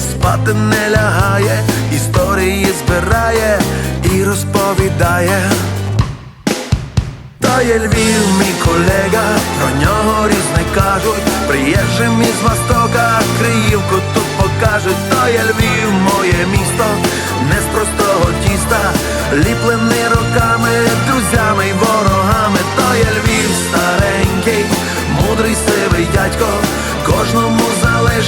спати не лягає, історії збирає і розповідає. Та є Львів, мій колега, про нього різне кажуть, приїжджим із Востока, Криївку тут покажуть, то є Львів, моє місто, не з простого тіста, ліплений роками, друзями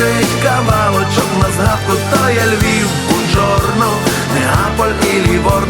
залишить кавалочок на згадку, то є Львів, Буджорно, Неаполь і Ліворно,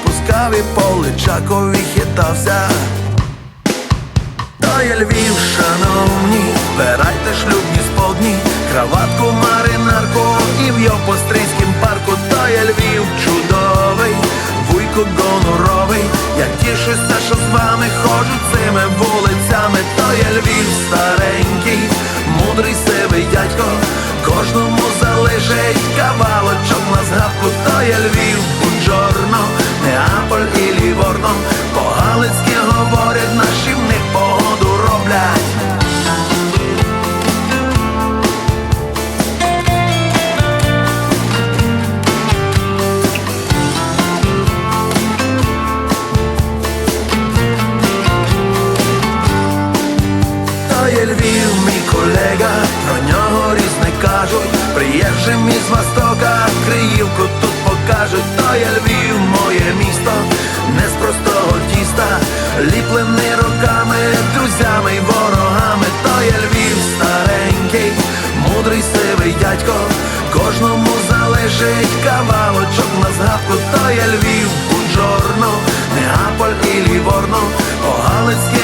і по Личакові хитався. То є Львів, шановні, збирайте шлюбні сподні, краватку, маринарку і в його парку, кавалочок на згадку, то є Львів, Буджорно, Неаполь і Ліворно, по-галицьки говорять, наші кажуть, приїжджим із востока, Криївку тут покажуть, то я Львів, моє місто, не з простого тіста, ліплений руками, друзями й ворогами, то я Львів старенький, мудрий сивий дядько, кожному залишить кавалочок на згадку, то я Львів, Буджорно, Неаполь і Ліворно, Погалицький